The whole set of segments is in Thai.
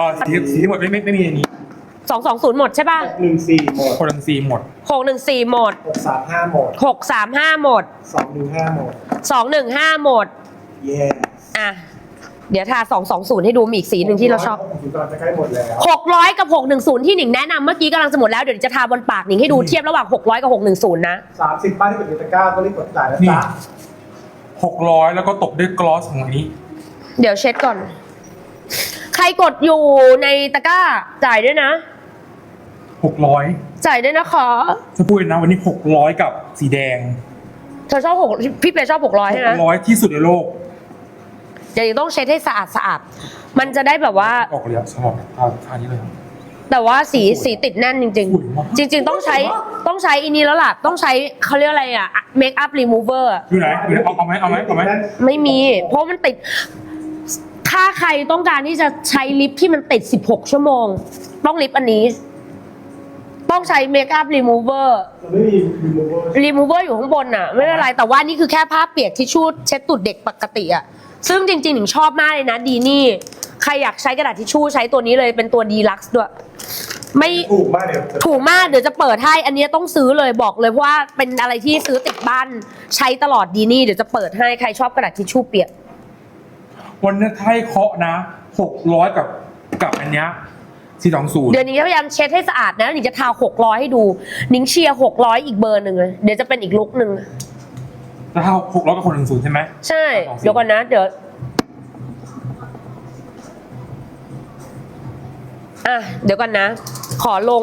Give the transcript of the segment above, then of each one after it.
อ๋อสีสีทั้งหมดไม่ไม่ไม่มีอันนี้สองสองศูนย์หมดใช่ป่ะหนึ่งสี่หมดโคดังซีหมด หกหนึ่งสี่หมดหกสามห้าหมดหกสามห้าหมดสองหนึ่งห้าหมดสองหนึ่งห้าหมด เย้อะ เดี๋ยวทาสองสองศูนย์ให้ดูมีอีกสีหนึ่งที่เราชอบถึงตอนจะใกล้หมดแล้วหกร้อยกับหกหนึ่งศูนย์ที่หนิงแนะนำเมื่อกี้กำลังจะหมดแล้วเดี๋ยวจะทาบนปากหนิงให้ดูเทียบระหว่างหกร้อยกับหกหนึ่งศูนย์นะ สามสิบป้ายที่เป็นตะกร้าก็รีบกดจ่ายแล้วนี่จ้าหกร้อยแล้วก็ตบด้วยกลอสของอันนี้ เดี๋ยวเช็ดก่อนใค รกดอยู่ในตะกร้า จ่ายด้วยนะ หกร้อยจ่ายด้วยนะคะจะพูดเลยนะวันนี้หกร้อยกับสีแดงเธอชอบหกพี่เปย์ชอบหกร้อยหใช่กไหมร้อยที่สุดในโลก เดี๋ยวต้องเช็ดให้สะอาดสะอาดมันจะได้แบบว่า ออกเลยอะสำหรับทาทานี้เลยแต่ว่าสีสีติดแน่นจริง สวยมาก ๆ จริง ๆ ต้องใช้ต้องใช้อีนี้แล้วล่ะ ต้องใช้เขาเรียกอะไรอะเมคอัพรีมูเวอร์ อยู่ไหนอยู่ไหนเอาเอาไหมเอาไหมเอาไหมไม่มี เพราะมันติด ถ้าใครต้องการที่จะใช้ลิปที่มันติด 16 ชั่วโมง ต้องลิปอันนี้ ต้องใช้เมคอัพรีมูเวอร์เราไม่มีรีมูเวอร์รีมูเวอร์อยู่ข้างบนน่ะ ไม่เป็นไร แต่ว่านี่คือแค่ผ้าเปียกทิชชู่เช็ดตูดเด็กปกติอะซึ่งจริงๆหนิงชอบมากเลยนะดีนี่ ใครอยากใช้กระดาษทิชชู่ใช้ตัวนี้เลยเป็นตัวดีลักซ์ด้วย ไม่ถูกมากเดี๋ยวถูกมากเดี๋ยวจะเปิดให้ อันนี้ต้องซื้อเลยบอกเลยเพราะว่าเป็นอะไรที่ซื้อติดบ้านใช้ตลอดดีนี่เดี๋ยวจะเปิดให้ใครชอบกระดาษทิชชู่เปียก วันนี้ถ้าให้เคาะนะหกร้อยกับกับอันเนี้ยสี่สองศูนย์เดี๋ยวนี้พยายามเช็ดให้สะอาดนะหนิงจะทาหกร้อยให้ดูหนิงเชียร์หกร้อยอีกเบอร์หนึ่งเลยเดี๋ยวจะเป็นอีกลุกหนึ่งแล้วถ้าหกร้อยกับคนหนึ่งศูนย์ใช่ไหม ใช่ สองสีเดี๋ยวก่อนนะ เดี๋ยวอะเดี๋ยวก่อนนะ ขอลง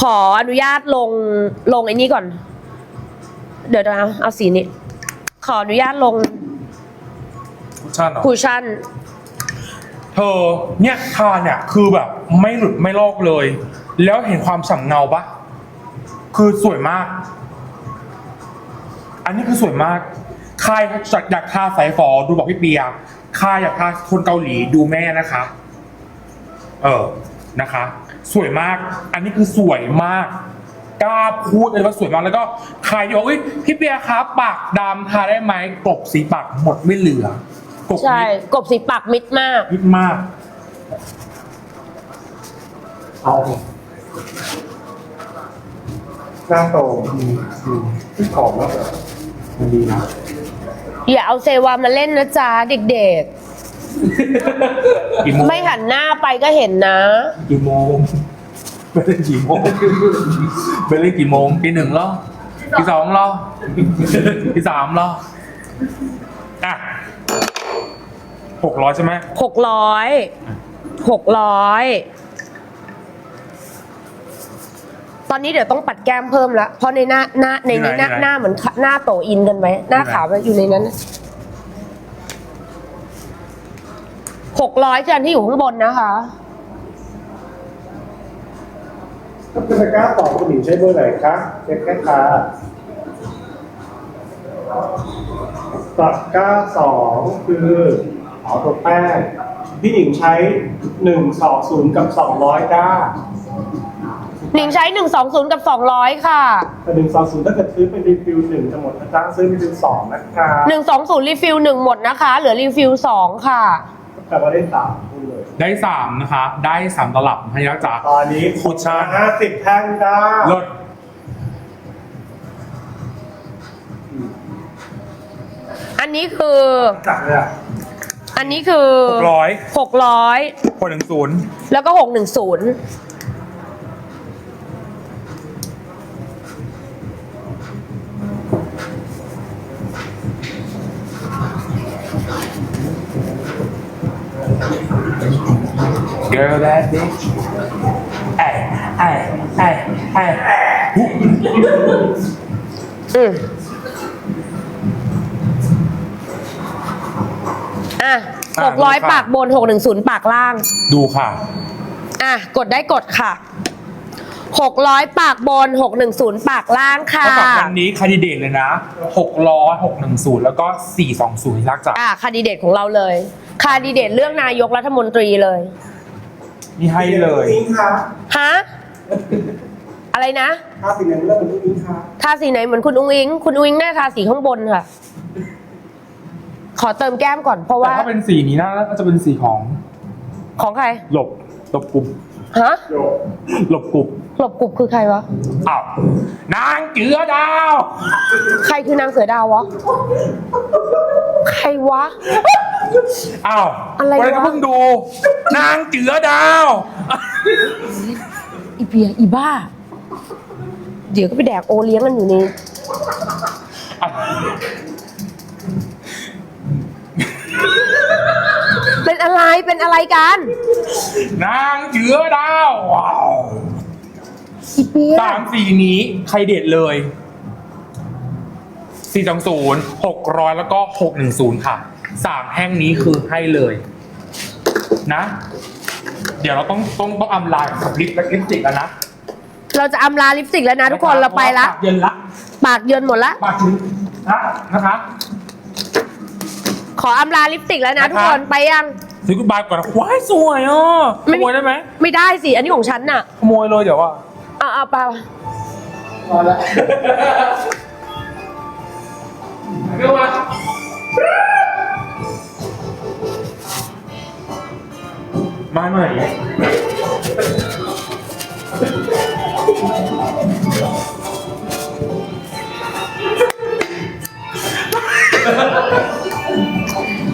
ขออนุญาตลงลงไอ้นี่ก่อน เดี๋ยวนะเอาเอาสีนี้ ขออนุญาตลงคุ ชชั่นเหรอคูชั่น เธอเนี่ยทาเนี่ยคือแบบไม่หลุดไม่ลอกเลย แล้วเห็นความฉ่ำเงาปะคือสวยมาก อันนี้คือสวยมาก ใครอยากทาสายฟอดูบอกพี่เปียใครอยากทาคนเกาหลีดูแม่นะคะ เออนะคะ สวยมาก อันนี้คือสวยมากกล้าพูดเลยว่าสวยมากแล้วก็ใครที่บอกเอ้ยพี่เปียครับปากดำทาได้ไหมกลบสีปากหมดไม่เหลือ กลบใช่นิดกบสีปากมิดมากนิดมากเอาหน้าโตมีมีที่ของแล้วเหรอมันดีนะอย่าเอาเซวามาเล่นนะจ๊ะเด็กกี่โมงๆ ไม่หันหน้าไปก็เห็นนะ กี่โมงไปเล่นกี่โมงไปเล่นกี่โมงตีหนึ่งเหรอตีสองเหรอตีสามเหรออะ หกร้อยใช่ไหมหกร้อยหกร้อยตอนนี้เดี๋ยวต้องปัดแก้มเพิ่มละเพราะในหน้าหน้าในนี้หน้าหน้าเหมือนขหน้าโตอินกันไหมหน้าขาวอยู่ในนั้นหกร้อยจานที่อยู่ข้างบนนะคะถ้าเป็นตะกร้าต่อคุณหญิงใช้เบอร์ไหนคะเช็คแค่ค่ะตะกร้าสองคือ อ๋อตัวแป้งพี่หญิงใช้หนึ่งสองศูนย์กับสองร้อยก้าหนิงใช้หนึ่งสองศูนย์กับสองร้อยค่ะ แต่หนึ่งสองศูนย์ถ้าเกิดซื้อเป็นรีฟิลหนึ่งจะหมดนะจ๊ะซื้อรีฟิลสองนะคะหนึ่งสองศูนย์รีฟิลหนึ่งหมดนะคะ เหลือรีฟิลสองค่ะ แต่ว่าได้สามพูดเลยได้สามนะคะ ได้สามตลับพยักจ๋าตอนนี้คุชชั่นห้าสิบแท่งจ้าลดอันนี้คือ จัดเลยอะ อันนี้คือหกร้อย หกร้อยคนหนึ่งศูนย์แล้วก็หกหนึ่งศูนย์เกิร์ลแดดดิไอ้ไอ้ไอ้ไอ้หูอืม อะหกร้อยปากบนหกหนึ่งศูนย์ปากล่าง ดูค่ะ อะ กดได้กดค่ะหกร้อยปากบนหกหนึ่งศูนย์ปากล่างค่ะ เท่ากับวันนี้คาดิเดตเลยนะหกร้อยหกหนึ่งศูนย์แล้วก็สี่สองศูนย์รักจ๋าอะคาดิเดตของเราเลยคาดิเดตเรื่องนายกรัฐมนตรีเลยนี่ให้เลยอิงค่ะฮะอะไรนะ ถ้าสิ่งนั้นเรื่องเป็นอิงค่ะ ทาสีไหนเหมือนคุณอุ้งอิง คุณอุ้งอิงน่าทาสีข้างบนค่ะ ขอเติมแก้มก่อนเพราะแต่ว่า ถ้าเป็นสีนี้น่าจะเป็นสีของของใคร หลบหลบกลุ่มฮะโยกหลบกลุ่มหลบกรุบคือใครวะ อ้าวนางเจือดาว ใครคือนางเสือดาววะ ใครวะ อ้าวอะไรวะ วันนี้ก็เพิ่งดู นางเจือดาว อีเปียอีบ้า เดี๋ยวก็ไปแดกโอเลี้ยงกันอยู่ใน เป็นอะไรเป็นอะไรกันนางเจือดาวว้าวอีเปียสามสีนี้ใครเด็ดเลยสี่สองศูนย์หกร้อยแล้วก็หกหนึ่งศูนย์ค่ะสามแห้งนี้คือให้เลย นะ เดี๋ยวเราต้องต้องต้องอำลากับลิปและลิปสติกแล้วนะเราจะอำลาลิปสติกแล้วนะทุกคนเราไปละเย็นละ ปากเยินหมดละมาถึงนะนะคะ ขออำลาลิปสติกแล้วนะนะคะทุกคนไปยังซื้อกุบายก่อนนะว้ายสวยอะขไม่มีโมยได้ไหมไม่ได้สิ อันนี้ของฉันน่ะขโมยเลยเดี๋ยวอะเอาเอาไปพอแล้วเรียกว่าไม่ไม่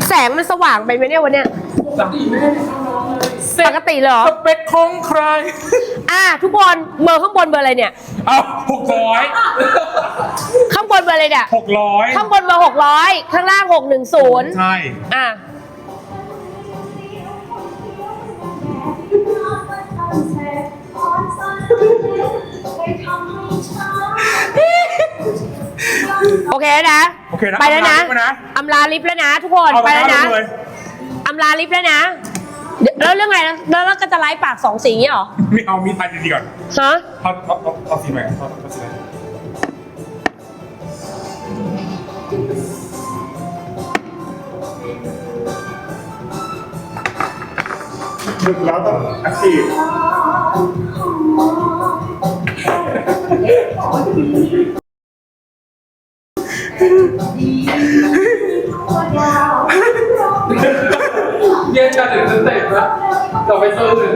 แสงมันสว่างไปไหมเนี่ยวันเนี้ยปกติแม่ปกติเลยเหรอ สเปคของใคร อะทุกคนเบอร์ข้างบนเบอร์อะไรเนี่ย เอาหกร้อยข้างบนเบอร์อะไรเนี่ย หกร้อยข้างบนเบอร์หกร้อยข้างล่างหกหนึ่งศูนย์ใช่ อะ โอเคแล้วนะโอเคนะไปแล้วนะเอาไปนะ อำลาลิฟต์แล้วนะทุกคนเอาไปแล้วนะเลยอำลาลิฟต์แล้วนะเดี๋ยวแล้วเรื่องไงนะแล้วเราก็จะไลฟ์ปากสองสีอย่างนี้เหรอไม่เอามีดพันดีๆก่อนฮะเอาเอาเอาเอาสีไหนเอาเอาสีไหนดึกแล้วต้องแอคทีฟ เย็นกันหนึ่งสเต็ปนะต่อไปโซนหนึ่ง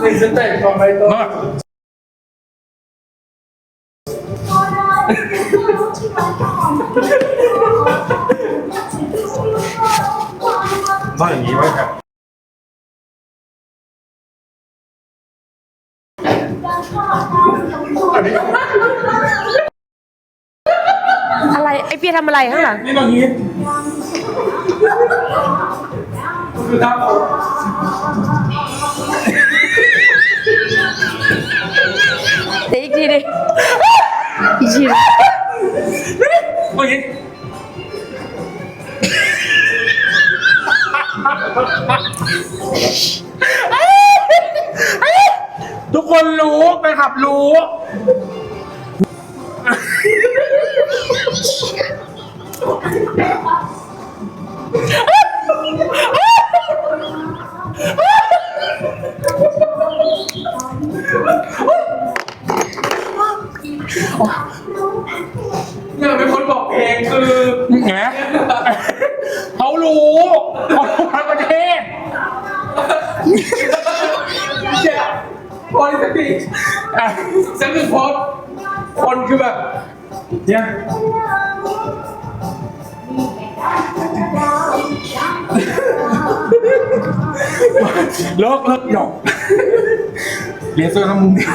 หนึ่งสเต็ปต่อไปโซนมาต้องอย่างนี้ไว้ครับอะไเปียทำอะไรข้างหลังนี่ตรงนี้คือครับผมเดี๋ยวอีกทีดิอีกทีดิตรงนี้ทุกคนรู้ไปขับรู้ เนี่ยเป็นคนบอกเพลงคือเห็นไหมเขารู้เขารู้ทั้งประเทศเนี่ยพอลิสติกอะ ฉันคือโพสต์ คนคือแบบเนี่ยเลิกเลิกหยอกเรียนเสื้อน้ำมุมเดียว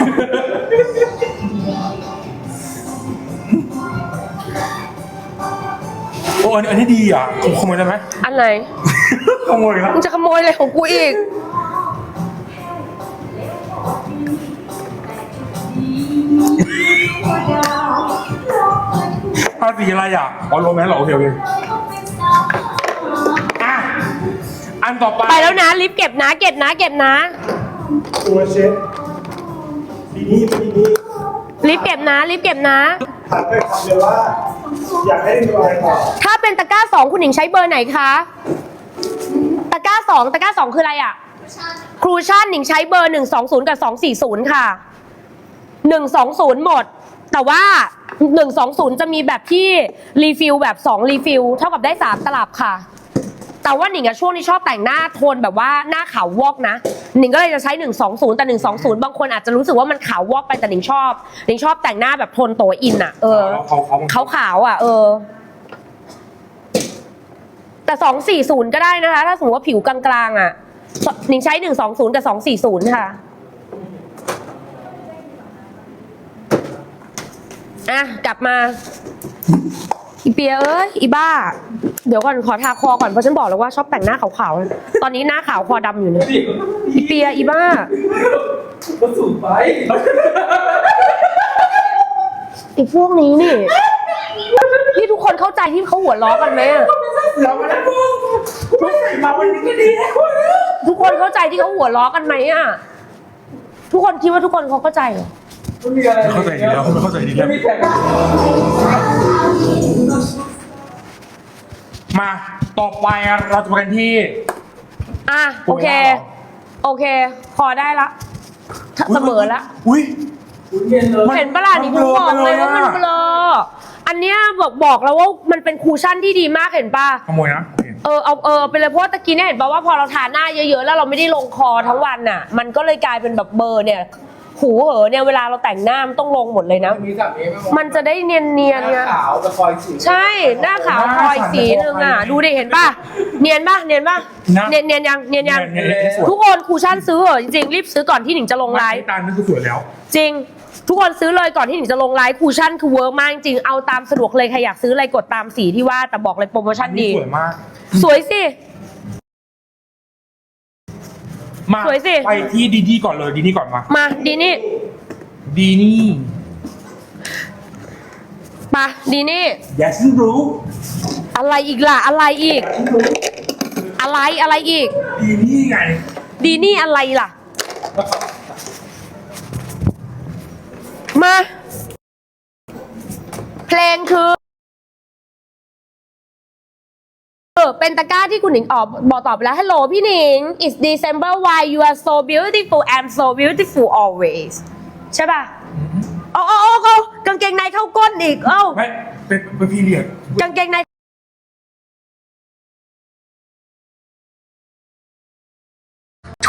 โอ้อันนี้อันนี้ดีอะผมขโมยได้ไหมอันไหน ขโมยครับ มึงจะขโมยอะไรของกูอีก ภาษีอะไรอะอ๋อโรแมนเหรอโอเคโอเคอะอันต่อไปไปแล้วนะลิฟต์เก็บนะเก็บนะเก็บนะ ตัวเช็ดดีนี่ไม่ดีนี่ลิฟต์เก็บนะลิฟต์เก็บนะ ถามเลยคำเดียวว่า อยากให้ดูอะไรต่อถ้าเป็นตะกร้าสองคุณหญิงใช้เบอร์ไหนคะตะกร้าสองตะกร้าสองคืออะไรอะครูชั่นหนิงใช้เบอร์หนึ่งสองศูนย์กับสองสี่ศูนย์ค่ะหนึ่งสองศูนย์หมด แต่ว่า หนึ่งสองศูนย์จะมีแบบที่รีฟิลแบบสองรีฟิลเท่ากับได้สามตลับค่ะ แต่ว่าหนิงอะช่วงนี้ชอบแต่งหน้าโทนแบบว่าหน้าขาววอกนะ หนิงก็เลยจะใช้ 120 แต่ 120 บางคนอาจจะรู้สึกว่ามันขาววอกไปแต่หนิงชอบ หนิงชอบแต่งหน้าแบบโทนโตอินอะเออแล้วเขาเขาขาวขาวๆอะเออ แต่สองสี่ศูนย์ก็ได้นะคะ ถ้าสมมติว่าผิวกลางๆอะหนิงใช้หนึ่งสองศูนย์กับสองสี่ศูนย์ค่ะ อะกลับมา อีเปียเอ้ยอีบ้า เดี๋ยวก่อนขอทาคอก่อนเพราะฉันบอกแล้วว่าชอบแต่งหน้าขาวๆตอนนี้หน้าขาวคอดำอยู่เนี่ยเดี๋ยวอีเปียอีบ้า ก็สูงไปไอีพวกนี้นี่พี่ทุกคนเข้าใจที่เขาหัวล้อกันไหมอะเราไม่ได้พูดไม่ใส่มาวันนี้ก็ดีแล้วทุกคนเข้าใจที่เขาหัวล้อกันไหมอะ ทุกคนคิดว่าทุกคนเขาเข้าใจเหรอ มันมีอะไรไม่เข้าใจดีแล้วไม่เข้าใจดีแล้ว ไม่มีแขกมาต่อไปเราจะไปกันที่ อะโอเค โอเค พอได้ละเสมอละ อุ้ยคุณเย็นเลยเห็นปะล่ะนี่คุณบอกเลยว่ามันเบลออันเนี้ยบอกบอกแล้วว่ามันเป็นคูชั่นที่ดีมากเห็นปะขโมยนะโอเคเออเอาเออไปเลยเพราะว่าตะกี้เนี่ยเห็นปะว่าพอเราทาหน้าเยอะๆแล้วเราไม่ได้ลงคอทั้งวันน่ะ มันก็เลยกลายเป็นแบบเบลอร์เนี่ย หูเหอะเนี่ยเวลาเราแต่งหน้ามันต้องลงหมดเลยนะมันมีสามนี้ไหมมันจะได้เนียนๆหไงน้าขาวจะคอยสีใช่หน้าขาวคอยสีนึงอะดูดิเห็นป่ะเนียนป่ะเนียนป่ะเนียนเนียนยังเนียนยังเนี่ยเนี่ยเนี่ยสวยทุกคนคูชั่นซื้อเหอะจริงๆรีบซื้อก่อนที่หนิงจะลงไลฟ์ ตาลนี่คือสวยแล้ว จริง ทุกคนซื้อเลยก่อนที่หนิงจะลงไลฟ์คูชั่นคือเวิร์กมากจริงเอาตามสะดวกเลยใครอยากซื้ออะไรกดตามสีที่ว่าแต่บอกเลยโปรโมชั่นดี สวยมาก สวยสิ มาสวยสิ ไปที่ดีดีก่อนเลยดีนี่ก่อนมา มาดีนี่ดีนี่ปะดีนี่ อย่าฉันรู้อะไรอีกล่ะ อะไรอีกอะไรอะไรอีก ดีนี่ไง ดีนี่อะไรล่ะ มา เพลงคือ ออเป็นตะกร้าที่คุณหนิงออกบอกตอบไปแล้วฮัลโหลพี่หนิง it's December why you are so beautiful I'm so beautiful always ใช่ป่ะโอ้โอ้โอ้เขากางเกงในเข้าก้นอีกเอ้าไม่เป็นเป็นพีเรียดกางเกงใน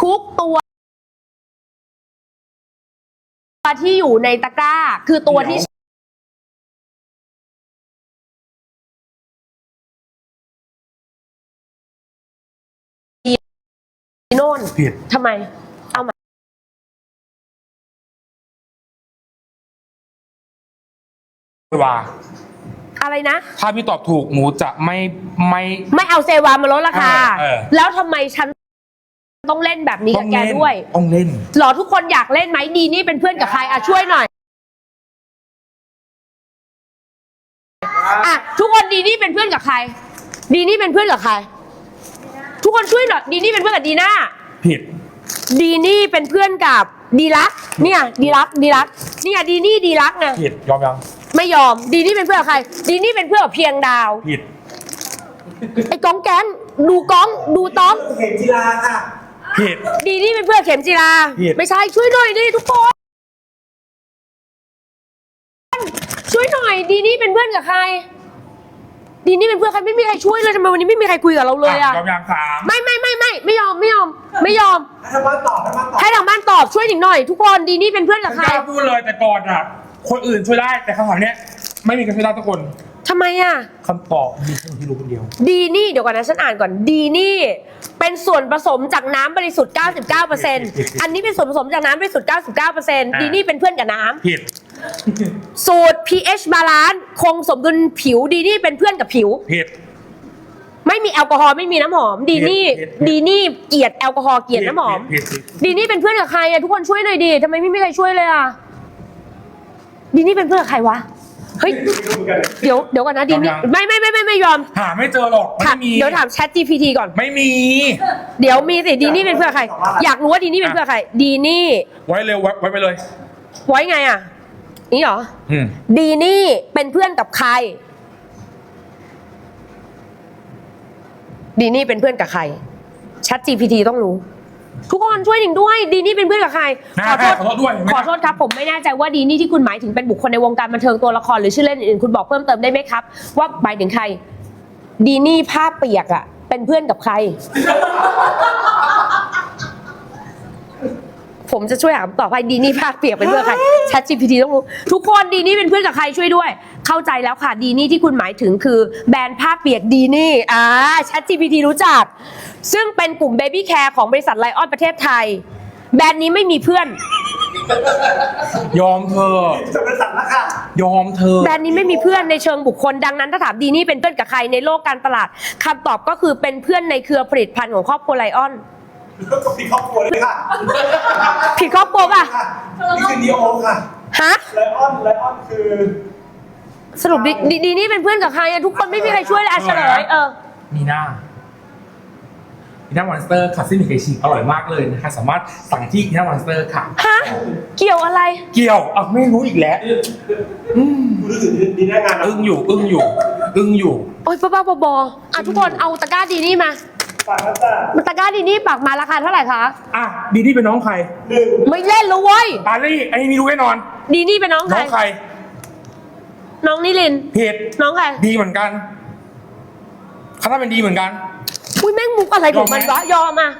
ทุกตัวที่อยู่ในตะกร้า คือตัวที่ โน่นผิดทำไม เอามาว่าอะไรนะ ถ้าพี่ตอบถูกหนูจะไม่ไม่ ไม่เอาเซวามาลดราคา เออเออ แล้วทำไมฉันต้องเล่นแบบนี้กับแกเล่นด้วย ต้องเล่น หรอทุกคนอยากเล่นไหมดีนี่เป็นเพื่อนกับใครอะช่วยหน่อยอะทุกคนดีนี่เป็นเพื่อนกับใคร ดีนี่เป็นเพื่อนกับใคร ทุกคนช่วยหน่อยดีนี่เป็นเพื่อนกับดีน่า ผิด ดีนี่เป็นเพื่อนกับดีลักษณ์เนี่ยดีลักษณ์ดีลักษณ์เนี่ยดีนี่ดีลักษณ์ไงผิดยอมยังไม่ยอม ดีนี่เป็นเพื่อนกับใคร ดีนี่เป็นเพื่อนกับเพียงดาว ผิด ไอ้ก้องแก๊งดูก้องดูต้องเห็นจีราค่ะ ผิด ดีนี่เป็นเพื่อนเข็มจีรา ผิด ไม่ใช่ช่วยหน่อยดิทุกคน ช่วยหน่อย ดีนี่เป็นเพื่อนกับใคร ดีนี่เป็นเพื่อนใครไม่มีใครช่วยเลยทำไมวันนี้ไม่มีใครคุยกับเราเลยอะยอมยังสามไม่ไม่ไม่ ไม่ไม่ยอมไม่ยอม ไม่ยอมทำมาตอบทำมาตอบให้ทางบ้านตอบช่วยหนิงหน่อย ทุกคนดีนี่เป็นเพื่อนกับฉันใครกล้าพูดเลยแต่ก่อนอะ คนอื่นช่วยได้แต่คำถามเนี้ยไม่มีใครช่วยได้ทุกคนทำไมอะคำตอบมีแค่คนที่รู้คนเดียวดีนี่เดี๋ยวก่อนนะฉันอ่านก่อนดีนี่เป็นส่วนผสมจากน้ำบริสุทธิ์ 99%อันนี้เป็นส่วนผสมจากน้ำบริสุทธิ์ 99%ดีนี่เป็นเพื่อนกับน้ำผิดสูตร pH บาลานซ์คงสมดุลผิวดีนี่เป็นเพื่อนกับผิว ผิด ไม่มีแอลกอฮอล์ไม่มีน้ำหอม ดีนี่ผิดผิด ดีนี่เกลียดแอลกอฮอล์เกลียดน้ำหอมผิดผิดดีนี่เป็นเพื่อนกับใครอะทุกคนช่วยหน่อยดิทำไมไม่มีใครช่วยเลยอะดีนี่เป็นเพื่อนกับใครวะเฮ้ยเดี๋ยวเดี๋ยวก่อนนะดีนี่ไม่ไม่ไม่ไม่ไม่ยอมหาไม่เจอหรอกถามไม่มีเดี๋ยวถาม Chat GPT ก่อน ไม่มี เดี๋ยวมีสิดีนี่เป็นเพื่อนใคร อยากรู้ว่าดีนี่เป็นเพื่อนใคร ดีนี่ไว้เร็วไว้ไว้ไปเลย ไว้ไงอะนี่เหรอ อืม ดีนี่เป็นเพื่อนกับใคร ดีนี่เป็นเพื่อนกับใคร Chat GPT ต้องรู้ ทุกคนช่วยหนิงด้วย ดีนี่เป็นเพื่อนกับใครนะขอโทษด้วยขอโทษครับ ผมไม่แน่ใจว่าดีนี่ที่คุณหมายถึงเป็นบุคคลในวงการบันเทิงตัวละครหรือชื่อเล่นอื่นๆคุณบอกเพิ่มเติมได้ไหมครับ ว่าหมายถึงใคร ดีนี่ผ้าเปียกอะเป็นเพื่อนกับใคร ผมจะช่วยหาคำตอบให้ดีนี่ภาคเปียกเป็นเพื่อนกับใคร Chat GPT ต้องรู้ทุกคนดีนี่เป็นเพื่อนกับใครช่วยด้วย เข้าใจแล้วค่ะดีนี่ที่คุณหมายถึงคือแบรนด์ผ้าเปียกดีนี่อ่า Chat GPT รู้จัก ซึ่งเป็นกลุ่ม Baby Care ของบริษัทไลออนประเทศไทย แบรนด์นี้ไม่มีเพื่อน ยอมเธอจะเป็นสัตว์ละค่ะ ยอมเธอแบรนด์นี้ไม่มีเพื่อนในเชิงบุคคลดังนั้นถ้าถามดีนี่เป็นเพื่อนกับใครในโลกการตลาดคำตอบก็คือเป็นเพื่อนในเครือผลิตภัณฑ์ของครอบครัวไลออน แล้วก็มีครอบครัวด้วยค่ะผิดครอบครัวป่ะ ค่ะนี่คือนีโอค่ะฮะ ไลออนไลออนคือสรุปดีดีดีนี่เป็นเพื่อนกับใครอะทุกคนไม่มีใครช่วยเลยอะเฉลยเออ มีหน้า มีหน้ามอนสเตอร์ค่ะซึ่งมีเคชิอร่อยมากเลยนะคะ สามารถสั่งที่มีหน้ามอนสเตอร์ค่ะ ฮะ เกี่ยวอะไร เกี่ยวอะไม่รู้อีกแล้วคุณรู้สึกดีแน่งานนะ อึ้งอยู่ อึ้งอยู่ อึ้งอยู่ โอ๊ยบ้าๆบอๆอะทุกคนเอาตะกร้าดีนี่มา ฝากนะจ๊ะมันตะกร้าดีนี่ปักมาราคาเท่าไหร่คะ อะดีนี่เป็นน้องใครหนึ่งไม่เล่นแล้วเว้ยอาลี่อันนี้มีรู้แน่นอน ดีนี่เป็นน้องใคน้ร องใครน้องนิลินทร์เพจน้องใคร ดีเหมือนกันเขาทำเป็นดีเหมือนกัน อุ้ยแม่งมุกอะไรของมันวะยอมอะ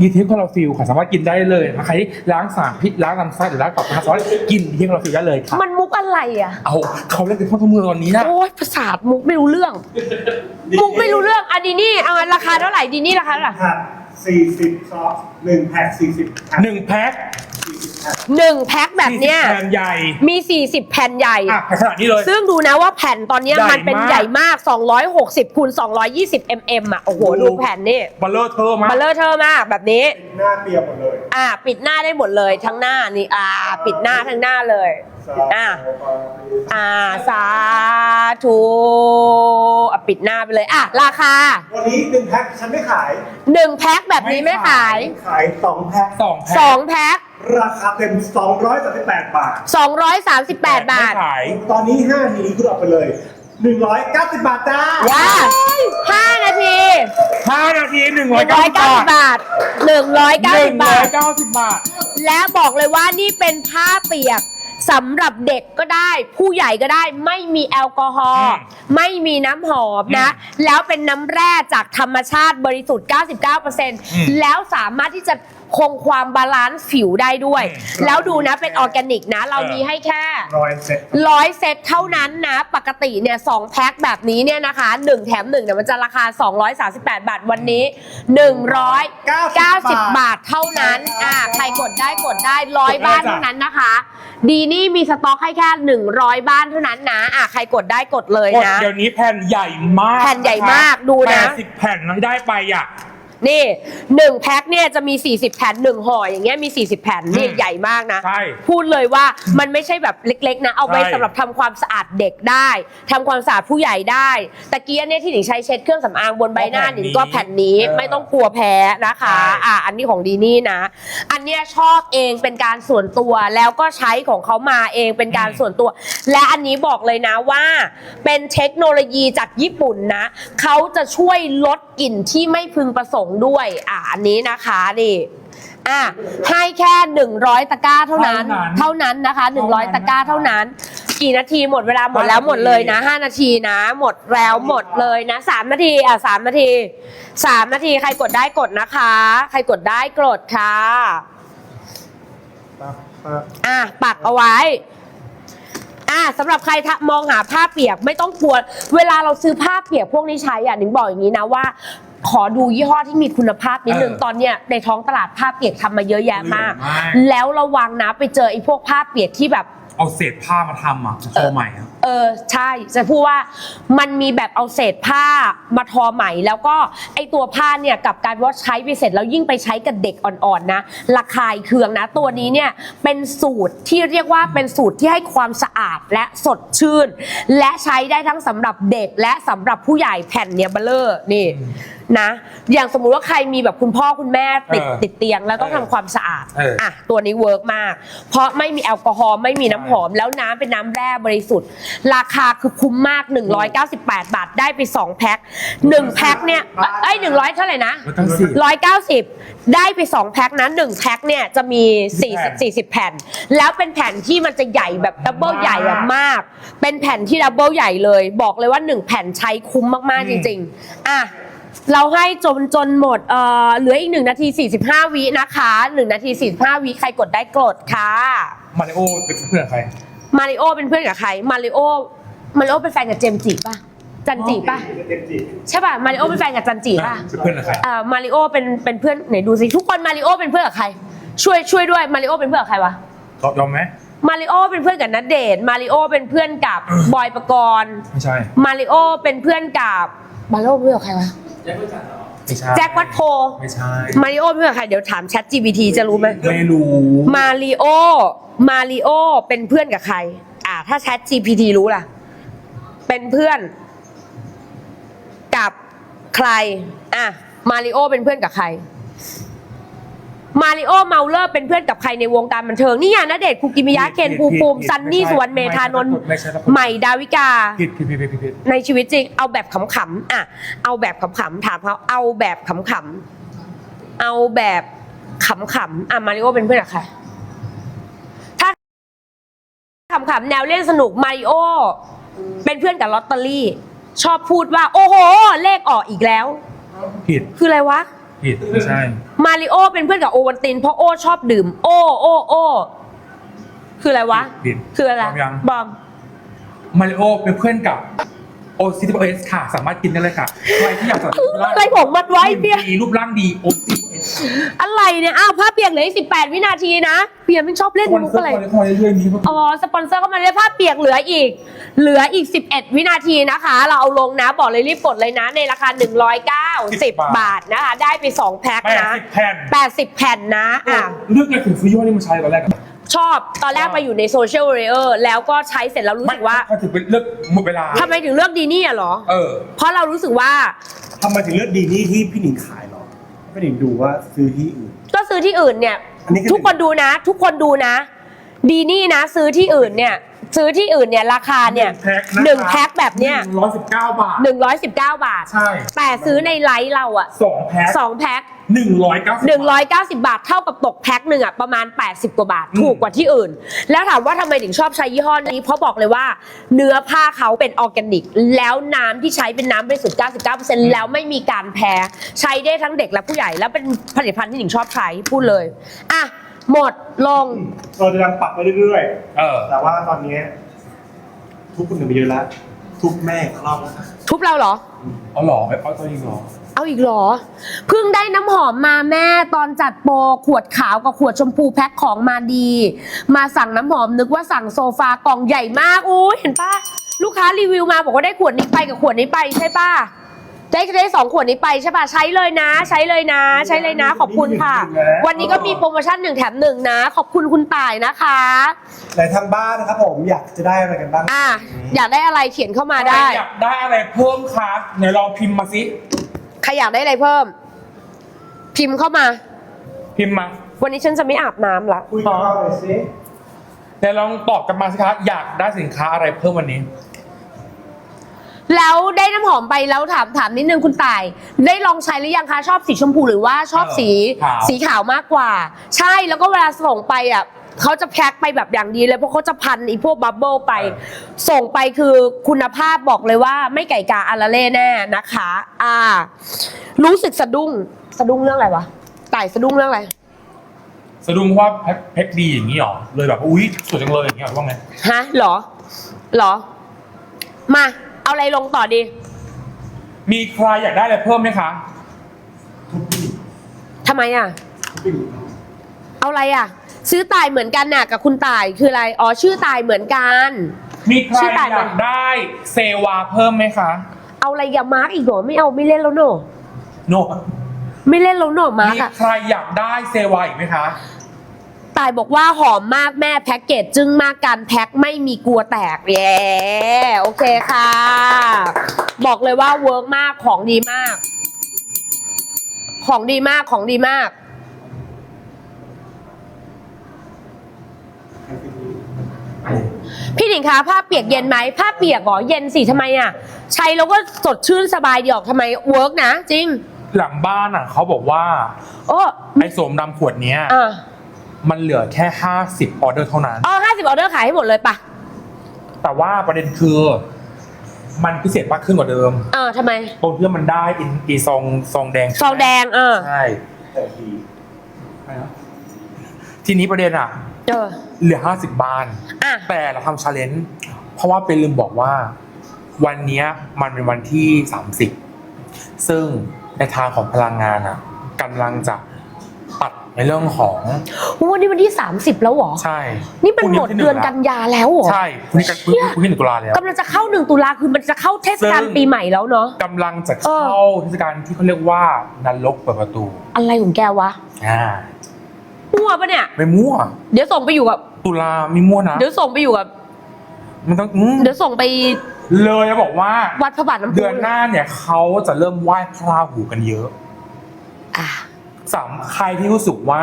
ดีเทคคอร์ฟิลค่ะสามารถกินได้เลยนะใครที่ล้างสารพิษล้างลำไส้หรือล้างตับนะคะสามารถกินดีเทคคอร์ฟิลได้เลยค่ะมันมุกอะไรอะ เอาเขาเล่นเป็นข้อมือตอนนี้นะ โอ้ยประสาทมุกไม่รู้เรื่อง มุกไม่รู้เรื่องอะดีนี่เอาราคาเท่าไหร่ดีนี่ราคาเท่าไหร่ แพ็คสี่สิบซอฟหนึ่งแพ็คสี่สิบแพ็คหนึ่งแพ็คสี่สิบแพ็ค หนึ่งแพ็คแบบเนี้ย40แผ่นใหญ่มี 40 แผ่นใหญ่ อะแพ็คขนาดนี้เลย ซึ่งดูนะว่าแผ่นตอนเนี้ยใหญ่มันเป็นมากใหญ่มาก 260คูณ220 mm อะโอ้โหโอ้โหดูแผ่นนี่บัลเลอร์เธอมากมาเลอร์เทอร์มากแบบนี้ หน้าเปียกหมดเลยอ่าปิดหน้าได้หมดเลยทั้งหน้านี่อ่า ปิดหน้าทั้งหน้าเลย อ่า อ่าสาธุอะปิดหน้าไปเลยอะราคาวันนี้หนึ่งแพ็คฉันไม่ขาย1แพ็คแบบนี้ไม่ขาย ขายสองแพ็คสองแพ็ค2แพ็ค ราคาเต็ม 238 บาท 238 บาทไม่ขาย ตอนนี้ 5 ทีนี้คุณเอาไปเลย 190 บาทจ้าว้า5นาทีห้านาทีหนึ่งร้อยเก้าสิบบาท190 บาทหนึ่ง190ร้อยบาทเก้าสิบบาท และบอกเลยว่านี่เป็นผ้าเปียกสำหรับเด็กก็ได้ ผู้ใหญ่ก็ได้ไม่มีแอลกอฮอล์อืมไม่มีน้ำหอมนะ แล้วเป็นน้ำแร่จากธรรมชาติบริสุทธิ์ 99%แล้วสามารถที่จะ คงความบาลานซ์ผิวได้ด้วย แล้วดูนะเป็นออร์แกนิกนะ เรามีให้แค่รอยเซ็ตร้อยเซตเท่านั้นนะ ปกติเนี่ยสองแพ็คแบบนี้เนี่ยนะคะ1แถม1เนี่ยมันจะราคา 238 บาทวันนี้ 190 บาทเท่านั้นอ่าใครกดได้กดได้ร้อยบ้านเท่านั้นนะคะ ดีนี่มีสต็อกให้แค่ 100 บ้านเท่านั้นนะอ่าใครกดได้กดเลยกดนะ เดี๋ยวนี้แผ่นใหญ่มากแผ่นใหญ่มากดูนะแปดสิบแผ่นที่ได้ไปอะ นี่หนึ่งแพ็คเนี่ยจะมี 40 แผ่นหนึ่งห่ออย่างเงี้ยมี 40 แผ่นนี่อืมใหญ่มากนะ ใช่พูดเลยว่ามันไม่ใช่แบบเล็กๆนะ เอาไว้ใช่ สำหรับทำความสะอาดเด็กได้ทำความสะอาดผู้ใหญ่ได้ตะกี้อันเนี้ยที่หนิงใช้เช็ดเครื่องสำอางบนใบหน้าก็แผ่นหนิงก็แผ่นนี้เออไม่ต้องกลัวแพ้นะคะใช่อะอันนี้ของดีนี่นะ อันเนี้ยชอบเองเป็นการส่วนตัวแล้วก็ใช้ของเขามาเองเป็นการส่วนตัว และอันนี้บอกเลยนะว่า เป็นเทคโนโลยีจากญี่ปุ่นนะเขาจะช่วยลด กลิ่นที่ไม่พึงประสงค์ด้วย อะอันนี้นะคะนี่อะให้แค่ 100 ตะกร้าเท่านั้น เท่านั้นเท่านั้นนะคะเท่านั้น100 ตะกร้าเท่านั้น กี่นาทีหมดเวลาหมดแล้วห้านาทีหมดเลยนะ 5 นาทีนะ หมดแล้วหมดเลยนะ 3 นาทีอะ3นาที 3 นาทีใครกดได้กดนะคะ ใครกดได้กดค่ะอะปักเอาไว้ อะสำหรับใครทะมองหาผ้าเปียกไม่ต้องกลัว เวลาเราซื้อผ้าเปียกพวกนี้ใช้อะหนิงบอกอย่างนี้นะว่า ขอดูยี่ห้อที่มีคุณภาพนิดนึงเออตอนเนี้ยในท้องตลาดผ้าเปียกทำมาเยอะแยะมาก เยอะมาก แล้วระวังนะไปเจอไอ้พวกผ้าเปียกที่แบบ เอาเศษผ้ามาทำอะจะโชว์ใหม่อะเออใช่จะพูดว่ามันมีแบบเอาเศษผ้ามาทอใหม่แล้วก็ไอตัวผ้าเนี่ยกับการว่าใช้ไปเสร็จแล้วยิ่งไปใช้กับเด็กอ่อนๆนะระคายเคืองนะ ตัวนี้เนี่ยเป็นสูตรที่เรียกว่าเป็นสูตรที่ให้ความสะอาดและสดชื่น และใช้ได้ทั้งสำหรับเด็กและสำหรับผู้ใหญ่แผ่นเนี่ยเบลเลอร์นี่ นะ อย่างสมมุติว่าใครมีแบบคุณพ่อคุณแม่ติดเออติดเตียงแล้วต้องเออทำความสะอาดเอออ่อะตัวนี้เวิร์กมาก เพราะไม่มีแอลกอฮอล์ไม่มีน้ำหอม แล้วน้ำเป็นน้ำแร่บริสุทธิ์ ราคาคือคุ้มมาก 198 บาทได้ไป 2 แพ็ค1แพ็คเนี่ยเอ้ย100 เท่าไหร่นะ มันต้องสิ190ได้ไป2แพ็คนะ1แพ็คเนี่ยจะมี40 40แผ่น แล้วเป็นแผ่นที่มันจะใหญ่แบบดับเบิลใหญ่แบบมาก เป็นแผ่นที่ดับเบิลใหญ่เลย บอกเลยว่า1แผ่นใช้คุ้มมาก ๆ จริง ๆ อะ เราให้จนจนหมดเอ่อเหลืออีก 1 นาที 45 วินะคะ 1 นาที 45 วิใครกดได้กดค่ะ มาริโอเป็นเพื่อนกับใคร มาริโอเป็นเพื่อนกับใคร มาริโอ มาริโอเป็นแฟนกับเจมส์จิป่ะ จันจิป่ะเต็มจีใช่ป่ะ มาริโอเป็นแฟนกับจันจิป่ะเป็นเพื่อนกับใคร เอ่อ มาริโอเป็นเป็นเพื่อนไหนดูสิทุกคนมาริโอเป็นเพื่อนกับใคร ช่วยช่วยด้วย มาริโอเป็นเพื่อนกับใครวะยอมไหม มาริโอเป็นเพื่อนกับนัดเดทมาริโอเป็นเพื่อนกับบอยปกรณ์ ไม่ใช่ มาริโอเป็นเพื่อนกับมาริโอเป็นเพื่อนกับใครวะ ไม่ใช่แจ็ควัดโพ ไม่ใช่ มาริโอเป็นเพื่อนกับใครเดี๋ยวถาม Chat GPT จะรู้ไหม ไม่รู้ มาริโอ มาริโอเป็นเพื่อนกับใคร อ่า ถ้า Chat GPT รู้ล่ะ เป็นเพื่อน กับใคร อะ มาริโอเป็นเพื่อนกับใคร มาริโอเมาเลอร์เป็นเพื่อนกับใครในวงการบันเทิง นี่ไงนะเดชน์คุกิมิยะเคนภูมิภูมิซันนี่สุวรรณเมธานนท์ไม่ใช่ใหม่ดาวิกาผิดผิดผิดผิดผิดผิดในชีวิตจริง เอาแบบขำๆอะ เอาแบบขำๆถามเขาเอาแบบขำๆเอาแบบขำๆอะมาริโอเป็นเพื่อนกับใครถ้าขำๆแนวเล่นสนุกมาริโอเป็นเพื่อนกับลอตเตอรี่ ชอบพูดว่า โอ้โห เลขออกอีกแล้ว ผิดคืออะไรวะ ผิดไม่ใช่ มาริโอเป็นเพื่อนกับโอวันติน เพราะโอชอบดื่ม โอโอโอคืออะไรวะผิดคืออะไร บอมยัง บอม มาริโอเป็นเพื่อนกับโอซิติโอเอสค่ะ สามารถกินได้เลยค่ะใครที่อยากจะอะไรผมมัดไว้เปียดีรูปร่างดีโอซิติโอเอส อะไรเนี่ย อ้าวภาพเปียกเหลืออีก18วินาทีนะ เปียกไม่ชอบเล่นคนมุกเสื้ออะไรคอยเรื่อยๆนี้ อ๋อ สปอนเซอร์เข้ามาเลยภาพเปียกเหลืออีก เหลืออีก 11 วินาทีนะคะ เราเอาลงนะ บอกเลยรีบกดเลยนะ ในราคา 190 บาทนะคะ ได้ไป 2 แพ็คแปดนะสิบแผ่น 80 แผ่นนะ อะ เลือกเลยถึงซื้อยี่ห้อนี้มาใช้ตอนแรกอะชอบ ตอนแรกไปอยู่ในโซเชียลเรเออร์แล้วก็ใช้เสร็จแล้วรู้สึกว่าเขาถึงเป็นเลือกหมดเวลา ทำไมถึงเลือกดีนี่อะเหรอ เออเพราะเรารู้สึกว่า ทำไมถึงเลือกดีนี่ที่พี่หนิงขายเหรอ พี่หนิงดูว่าซื้อที่อื่น ก็ซื้อที่อื่นเนี่ย อันนี้คือ ทุกคนดูนะ ทุกคนดูนะ ดีนี่นะ ซื้อที่อื่นเนี่ย ซื้อที่อื่นเนี่ยราคาเนี่ยหนึ่งแพ็คแบบเนี้ยหนึ่งร้อยสิบเก้าบาท หนึ่งร้อยสิบเก้าบาท ใช่แต่ซื้อในไลฟ์เราอะสองแพ็คสองแพ็ค หนึ่งร้อยเก้าสิบหนึ่งร้อยเก้าสิบาทเท่ากับตกแพ็คหนึ่งอะประมาณ 80 กว่าบาทอืมถูกกว่าที่อื่น แล้วถามว่าทำไมถึงชอบใช้ยี่ห้อนี้ เพราะบอกเลยว่าเนื้อผ้าเขาเป็นออร์แกนิก แล้วน้ำที่ใช้เป็นน้ำบริสุทธิ์ 99%แล้วไม่มีการแพ้ ใช้ได้ทั้งเด็กและผู้ใหญ่ แล้วเป็นผลิตภัณฑ์ที่หนิงชอบใช้พูดเลย อะ หมดลง เราจะยังปรับไปเรื่อยเออ ๆ แต่ว่าตอนนี้ ทุกคนไปเยอะแล้ว ทุกแม่ก็รอบแล้วนะทุบเราเหรอ เอาหรอไม่เอาตัวเองหรอ เอาอีกเหรอ เพิ่งได้น้ำหอมมาแม่ตอนจัดโปรขวดขาวกับขวดชมพูแพ็คของมาดี มาสั่งน้ำหอมนึกว่าสั่งโซฟากล่องใหญ่มากอู้เห็นปะลูกค้ารีวิวมาบอกว่าได้ขวดนี้ไปกับขวดนี้ไปใช่ปะได้ได้สองขวดนี้ไปใช่ปะใช้เลยนะ ใช้เลยนะ ใช้เลยนะ ขอบคุณค่ะ วันนี้ก็มีโปรโมชั่นหนึ่งแถมหนึ่งนะ ขอบคุณคุณต่ายนะคะแต่ทางบ้านนะครับผมอยากจะได้อะไรกันบ้างอะอยากได้อะไรเขียนเข้ามาได้ อยากได้อะไรเพิ่มคะไหนลองพิมพ์มาสิ ใครอยากได้อะไรเพิ่ม พิมพ์เข้ามา พิมพ์มาวันนี้ฉันจะไม่อาบน้ำละคุยกับเราหน่อยสิไหนลองตอบกันมาสิคะอยากได้สินค้าอะไรเพิ่มวันนี้ แล้วได้น้ำหอมไปแล้วถามถามนิดนึงคุณต่าย ได้ลองใช้หรือยังคะชอบสีชมพูหรือว่าชอบสีขาว สีขาวมากกว่า ใช่แล้วก็เวลาส่งไปอะ เขาจะแพ็คไปแบบอย่างดีเลยเพราะเขาจะพันไอีพวกบับเบิลไป ส่งไปคือคุณภาพบอกเลยว่าไม่ไก่กาอาราเล่แน่นะคะ อ่า รู้สึกสะดุ้งสะดุ้งเรื่องอะไรวะต่ายสะดุ้งเรื่องอะไร สะดุ้งว่าแพ็คแพ็คดีอย่างนี้หรอ เลยแบบ อุ้ยสวยจังเลยอย่างนี้หรอว่าไงฮะเหรอเหรอ มาเอาอะไรลงต่อดี มีใครอยากได้อะไรเพิ่มไหมคะทุกพี่ทำไมอะทุกพี่เอาอะไรอะ ซื้อตายเหมือนกันน่ะกับคุณตายคืออะไรอ๋อชื่อตายเหมือนกัน มีใครชื่ออตายไหมยากได้เซวาเพิ่มไหมคะ เอาอะไรอย่ามาร์กอีกเหรอไม่เอาไม่เล่นแล้วเนอะโนไม่เล่นแล้วเนอะมาร์กมีอะใครอยากได้เซวาอีกไหมคะ ตายบอกว่าหอมมากแม่แพ็กเกจจึงมากการแพ็คไม่มีกลัวแตกเย้โอเคค่ะ บอกเลยว่าเวิร์กมากของดีมาก ของดีมากของดีมาก พี่หนิงคะผ้าเปียกเย็นไหมผ้าเปียกเหรอเย็นสิทำไมอะ ใช้แล้วก็สดชื่นสบายดีออกทำไมเวิร์กนะจริง หลังบ้านอะเขาบอกว่า โอ้ไอ้โสมดำขวดเนี้ยอ่ามันเหลือแค่ 50ออเดอร์เท่านั้น อ๋อห้าสิบออเดอร์ขายให้หมดเลยปะแต่ว่าประเด็นคือ มันพิเศษมากขึ้นกว่าเดิมเออทำไม ตรงที่มันได้อีอีซองซองแดงซองแดงเออ ใช่แต่ทีทีนี้ประเด็นอะ เออ เหลือห้าสิบบ้าน อะ แต่เราทำชาเลนจ์เพราะว่าเป็นลืมบอกว่า วันเนี้ยมันเป็นวันที่30ซึ่งในทางของพลังงานอะกำลังจะตัดในเรื่องของวันนี้วันที่ 30 แล้วเหรอ ใช่นี่เป็นพรุ่งหมดวัที่เดือนงละกันยาแล้วเหรอ ใช่พรุ่งนี้กันพรุ่งนี้พรุ่งนี้หนึ่งตุลาแล้ว กำลังจะเข้าหนึ่งตุลาคือมันจะเข้าเทศกาลซึ่ง ปีใหม่แล้วเนาะ กำลังจะเข้าเทศกาลที่เขาเรียกว่านรกเปิดประตู อะไรของแกวะ อ่า มั่วปะเนี่ย ไม่มั่ว เดี๋ยวส่งไปอยู่กับ ตุลาไม่มั่วนะ เดี๋ยวส่งไปอยู่กับ มันต้องอืมเดี๋ยวส่งไปเลยจะบอกว่า วัดพระบาทน้ำพุเดือนหน้าเนี่ยเขาจะเริ่มไหว้พระราหูกันเยอะ อะสามใครที่รู้สึกว่า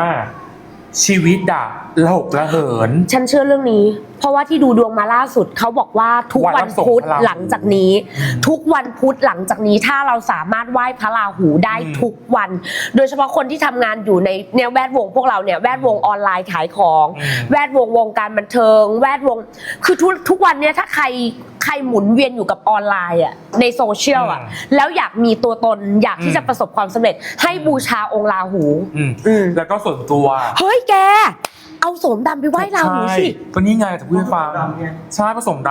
ชีวิตอะระหกระเหิน ฉันเชื่อเรื่องนี้ เพราะว่าที่ดูดวงมาล่าสุดเขาบอกว่าทุกวันวัรันบส่งพุธพระราหูหลังจากนี้อืมทุกวันพุธหลังจากนี้ถ้าเราสามารถไหว้พระราหูได้อืม ทุกวัน โดยเฉพาะคนที่ทำงานอยู่ในเนี่ยแวดวงพวกเราเนี่ยแวดวงออนไลน์ขายของอืมแวดวงวงการบันเทิง แวดวง คือทุกทุกวันเนี่ยถ้าใครใครหมุนเวียนอยู่กับออนไลน์อะในโซเชียลอะ อืมแล้วอยากมีตัวตนอยากที่อืมจะประสบความสำเร็จ ให้บูชาองค์ราหู อืมอืมแล้วก็ส่วนตัว เฮ้ยแก เอาโสมดำไปไหว้ราหูสิ ใช่ก็นี่ไงจะพูดให้ฟังดำไงใช่ผสมด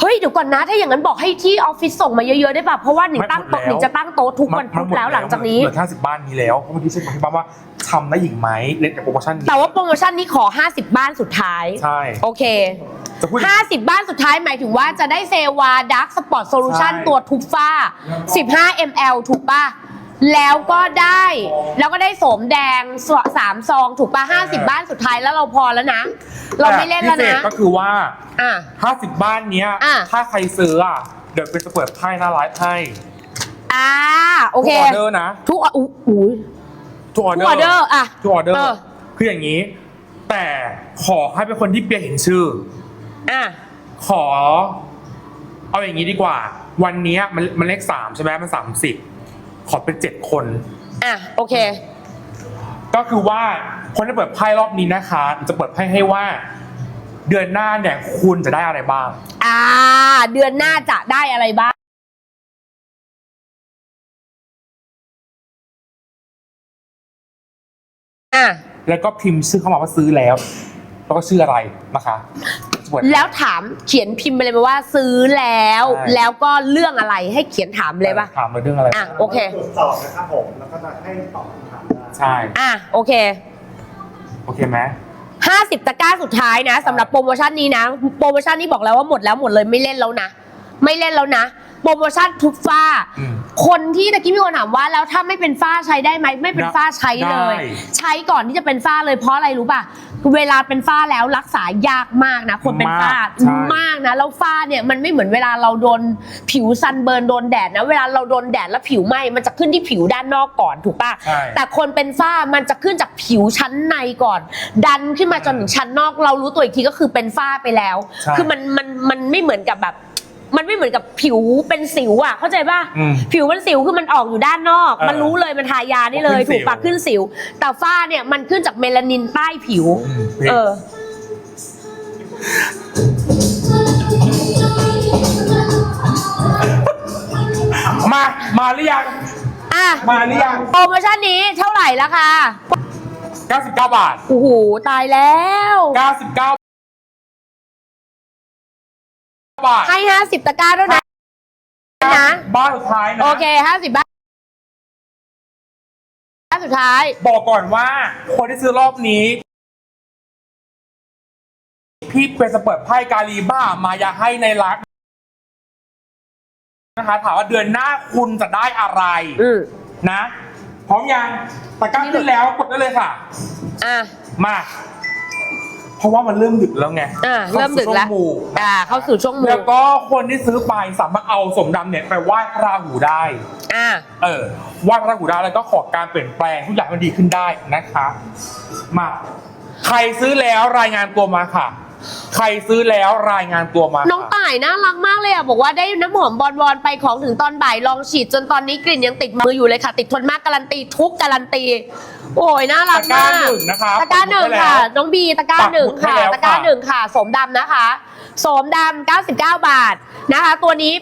เฮ้ยเดี๋ยวก่อนนะถ้าอย่างนั้นบอกให้ที่ออฟฟิศส่งมาเยอะๆได้ป่ะเพราะว่าหนิงไม่ตั้งโต๊ะหมดแล้วหนิงจะตั้งโต๊ะทุกำวันพุธหมดแล้วหลังจากนี้ เหลือห้าสิบบ้านนี้แล้วเพราะเมื่อกี้เช็คกับพี่ป้าว่าทำได้หญิงไหมเล่นกับโปรโมชั่นนี้แต่ว่าโปรโมชั่นนี้ขอ 50 บ้านสุดท้าย ใช่โอเค จะพูด 50 บ้านสุดท้ายหมายถึงว่าจะได้เซวาดักสปอร์ตโซลูชันใช่ ตัวทุบฝ้า 15 ml ถูกป่ะ แล้วก็ได้แล้วก็ได้โสมแดงสามซองถูกป่ะ50บ้านสุดท้ายแล้วเราพอแล้วนะ เราไม่เล่นแล้วพิเศษนะก็คือว่าอะ ห้าสิบบ้านเนี้ย อะ ถ้าใครซื้ออะ เดี๋ยวเป็นจะเปิดไพ่หน้าไลฟ์ให้อ่าโอเคทุกออเดอร์นะทุกออยอุ้ย ทุกออทุเดกออร์อเดอร์อะทุกออเดอร์เออคืออย่างนี้ แต่ขอให้เป็นคนที่เปียเห็นชื่อ อะ ขอ เอาอย่างนี้ดีกว่า วันเนี้ยมันมันเลขสามใช่ไหมมันสามสิบ ขอเป็นเจ็ดคน อะโอเค ก็คือว่าคนที่เปิดไพ่รอบนี้นะคะ จะเปิดไพ่ให้ว่า เดือนหน้าเนี่ยคุณจะได้อะไรบ้าง อ่า เดือนหน้าจะได้อะไรบ้างอะแล้วก็พิมพ์ชื่อเข้ามาว่าซื้อแล้ว แล้วก็ชื่ออะไรนะคะ จะเปิดแล้วถามเขียนพิมพ์ไปเลยไหมว่าซื้อแล้ว ใช่ แล้วก็เรื่องอะไรให้เขียนถามเลยปะถามมาเรื่องอะไร อะโอเค ตรวจสอบนะครับผมแล้วก็จะให้ตอบคำถามได้ ใช่ อะโอเค โอเคไหมห้าสิบตะกร้าสุดท้ายนะสำหรับโปรโมชั่นนี้นะ โปรโมชั่นนี้บอกแล้วว่าหมดแล้วหมดเลยไม่เล่นแล้วนะ ไม่เล่นแล้วนะ โปรโมชั่นทุบฝ้า อืมคนที่ตะกี้มีคนถามว่าแล้วถ้าไม่เป็นฝ้าใช้ได้ไหมไม่เป็นฝ้าใช้เลย ได้ ใช้ก่อนที่จะเป็นฝ้าเลยเพราะอะไรรู้ป่ะเวลาเป็นฝ้าแล้วรักษายากมากนะคนเป็นฝ้ามากใช่ มากนะแล้วฝ้าเนี่ยมันไม่เหมือนเวลาเราโดนผิวซันเบิร์นโดนแดดนะเวลาเราโดนแดดแล้วผิวไหม้มันจะขึ้นที่ผิวด้านนอกก่อนถูกป่ะ ใช่ แต่คนเป็นฝ้ามันจะขึ้นจากผิวชั้นในก่อน ดันขึ้นมาจนถึงชั้นนอกเรารู้ตัวอีกทีก็คือเป็นฝ้าไปแล้ว ใช่ คือมันมันมันไม่เหมือนกับแบบ มันไม่เหมือนกับผิวเป็นสิวอะ เข้าใจป่ะ อืมผิวมันสิวคือมันออกอยู่ด้านนอก เออมันรู้เลยมันทายานี่เลย ขึ้นสิว ถูกปะขึ้นสิว แต่ฝ้าเนี่ยมันขึ้นจากเมลานินใต้ผิวอืมเออ มา มาหรือยัง อะ มาหรือยัง โปรโมชั่นนี้เท่าไหร่ละคะ99 บาท โอ้โห ตายแล้ว 99 บาทให้ห้าสิบตะกร้าด้วยนะนะ บ้านสุดท้ายนะ โอเคห้าสิบบ้านบ้านสุดท้าย บอกก่อนว่าคนที่ซื้อรอบนี้ พี่เป็นจะเปิดไพ่กาลีบ้ามายาให้ในรักนะคะถามว่าเดือนหน้าคุณจะได้อะไรอืมนะ พร้อมยังตะกร้าขึ้นแล้วกดได้เลยค่ะ อะ มา เพราะว่ามันเริ่มดึกแล้วไงอะเริ่มดึกแล้วเข้าสู่ช่วงหมู่อ่า เข้าสู่ช่วงหมูแล้วก็คนที่ซื้อไปสามารถเอาสมดำเนี่ยไปไหว้พระราหูได้ อ่า เออไหว้พระราหูได้แล้วก็ขอการเปลี่ยนแปลงทุกอย่างมันดีขึ้นได้นะคะ มา ใครซื้อแล้วรายงานตัวมาค่ะ ใครซื้อแล้วรายงานตัวมาน้องค่ะต่ายน่ารักมากเลยอะบอกว่าได้น้ำหอมบอลบอลไปของถึงตอนบ่ายลองฉีดจนตอนนี้กลิ่นยังติดมืออยู่เลยค่ะ ติดทนมากการันตีทุกการันตี โอ้ยน่ารักตะกร้ามากหนึ่งนะคะตะกร้าหนึ่งปักหมุดให้ค่ะแล้วน้องบีตะกร้าหนึ่งปักหมุดให้ค่ะแล้วตะกร้าค่ะหนึ่งค่ะ สมดำนะคะ สมดำ99 บาทนะคะ ตัวนี้